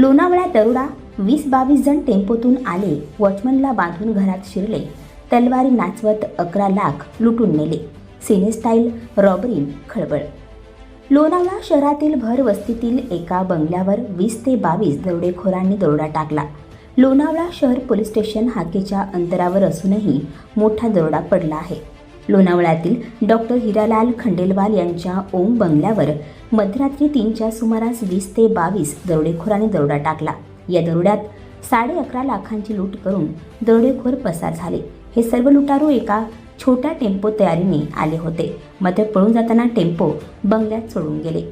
लोणावळा दरोडा वीस बावीस जण टेम्पोतून आले वॉचमनला बांधून घरात शिरले. तलवारी नाचवत अकरा लाख लुटून नेले. सिनेस्टाईल रॉबरी खळबळ. लोणावळा शहरातील भर वस्तीतील एका बंगल्यावर वीस ते बावीस दरोडेखोरांनी दरोडा टाकला. लोणावळा शहर पोलीस स्टेशन हाकेच्या अंतरावर असूनही मोठा दरोडा पडला आहे. लोणावळ्यातील डॉक्टर हिरालाल खंडेलवाल यांच्या ओम बंगल्यावर मध्यरात्री तीनच्या सुमारास वीस ते बावीस दरोडेखोरांनी दरोडा टाकला. या दरोड्यात साडे अकरा लाखांची लूट करून दरोडेखोर पसार झाले. हे सर्व लुटारू एका छोट्या टेम्पो तयारीने आले होते. मात्र पळून जाताना टेम्पो बंगल्यात सोडून गेले.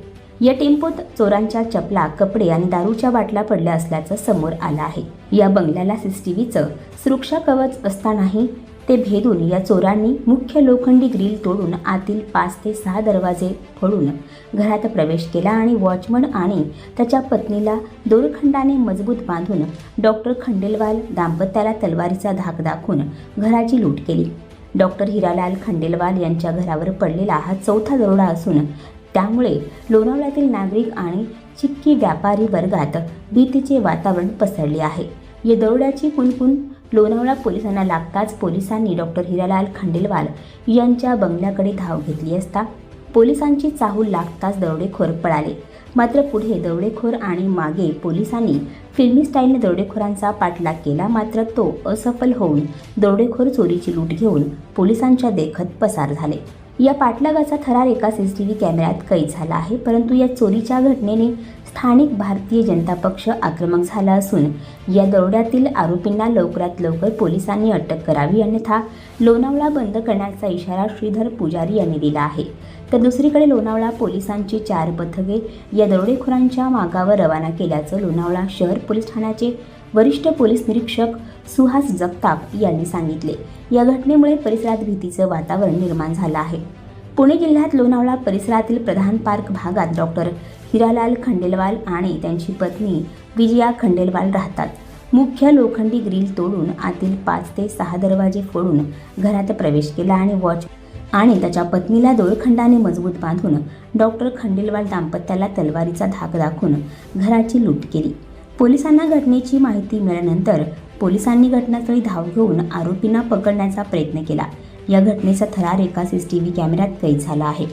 या टेम्पोत चोरांच्या चपला कपडे आणि दारूच्या बाटल्या पडल्या असल्याचं समोर आलं आहे. या बंगल्याला सीसीटीव्हीचं सुरक्षा कवच असतानाही ते भेदून या चोरांनी मुख्य लोखंडी ग्रिल तोडून आतील पाच ते सहा दरवाजे फोडून घरात प्रवेश केला आणि वॉचमन आणि त्याच्या पत्नीला दोरखंडाने मजबूत बांधून डॉक्टर खंडेलवाल दाम्पत्याला तलवारीचा धाक दाखवून घराची लूट केली. डॉक्टर हिरालाल खंडेलवाल यांच्या घरावर पडलेला हा चौथा दरोडा असून त्यामुळे लोणावळ्यातील नागरिक आणि चिक्की व्यापारी वर्गात भीतीचे वातावरण पसरले आहे. या दरोड्याची कुणकुण लोणावळा पोलिसांना लागताच पोलिसांनी डॉक्टर हिरालाल खंडेलवाल यांच्या बंगल्याकडे धाव घेतली असता पोलिसांची चाहूल लागताच दरोडेखोर पळाले. मात्र पुढे दरोडेखोर आणि मागे पोलिसांनी फिल्मी स्टाईलने दरोडेखोरांचा पाठलाग केला मात्र तो असफल होऊन दरोडेखोर चोरीची लूट घेऊन पोलिसांच्या देखत पसार झाले. या पाठलागाचा थरार एका सी टी व्ही कॅमेऱ्यात कैद झाला आहे. परंतु या चोरीच्या घटनेने स्थानिक भारतीय जनता पक्ष आक्रमक झाला असून या दरोड्यातील आरोपींना लवकरात लवकर पोलिसांनी अटक करावी अन्यथा लोणावळा बंद करण्याचा इशारा श्रीधर पुजारी यांनी दिला आहे. तर दुसरीकडे लोणावळा पोलिसांची चार पथके या दरोडेखोरांच्या मागावर रवाना केल्याचं लोणावळा शहर पोलीस ठाण्याचे वरिष्ठ पोलीस निरीक्षक सुहास जगताप यांनी सांगितले. या घटनेमुळे परिसरात भीतीचं वातावरण निर्माण झालं आहे. पुणे जिल्ह्यात लोणावळा परिसरातील प्रधान पार्क भागात डॉक्टर हिरालाल खंडेलवाल आणि त्यांची पत्नी विजया खंडेलवाल राहतात. मुख्य लोखंडी ग्रिल तोडून आतील पाच ते सहा दरवाजे फोडून घरात प्रवेश केला आणि वॉच आणि त्याच्या पत्नीला दोरखंडाने मजबूत बांधून डॉक्टर खंडेलवाल दाम्पत्याला तलवारीचा धाक दाखवून घराची लूट केली. पोलिसांना घटनेची माहिती मिळाल्यानंतर पोलिसांनी घटनास्थळी धाव घेऊन आरोपींना पकडण्याचा प्रयत्न केला. या घटनेचा थरार एका व्ही कॅमेऱ्यात कैद झाला आहे.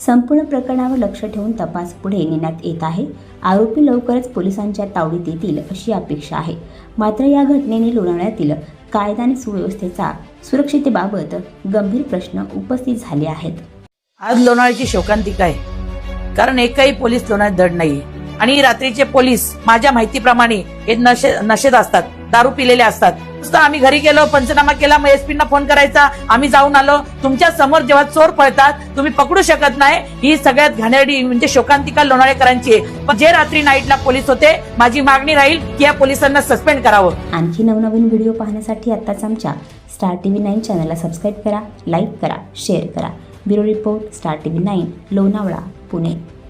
संपूर्ण प्रकरणावर लक्ष ठेवून तपास पुढे नेण्यात येत आहे. आरोपी लवकरच पोलिसांच्या तावडीत येतील अशी अपेक्षा आहे. मात्र या घटनेने लोणावळ्यातील कायदा आणि सुव्यवस्थेचा सुरक्षितेबाबत गंभीर प्रश्न उपस्थित झाले आहेत. आज लोणावळ्याची शोकांतिका आहे. कारण एकही पोलीस लोणावळ्यात धड नाही आणि रात्रीचे पोलीस माझ्या माहितीप्रमाणे हे नशे नशेत असतात दारू पिलेले असतात. नुसतं आम्ही घरी गेलो पंचनामा केला मग एस ना फोन करायचा आम्ही जाऊन आलो. तुमच्यासमोर जेव्हा चोर पळतात तुम्ही पकडू शकत नाही. ही सगळ्यात घाणेरडी म्हणजे शोकांतिका लोणाळेकरांची आहे. पण जे रात्री नाईटला पोलीस होते माझी मागणी राहील की या पोलिसांना सस्पेंड करावं. आणखी नवनवीन व्हिडिओ पाहण्यासाठी आत्ताच आमच्या स्टार टी व्ही नाईन चॅनलला सबस्क्राईब करा लाईक करा शेअर करा. Bureau report star T V nine Lonavala Pune.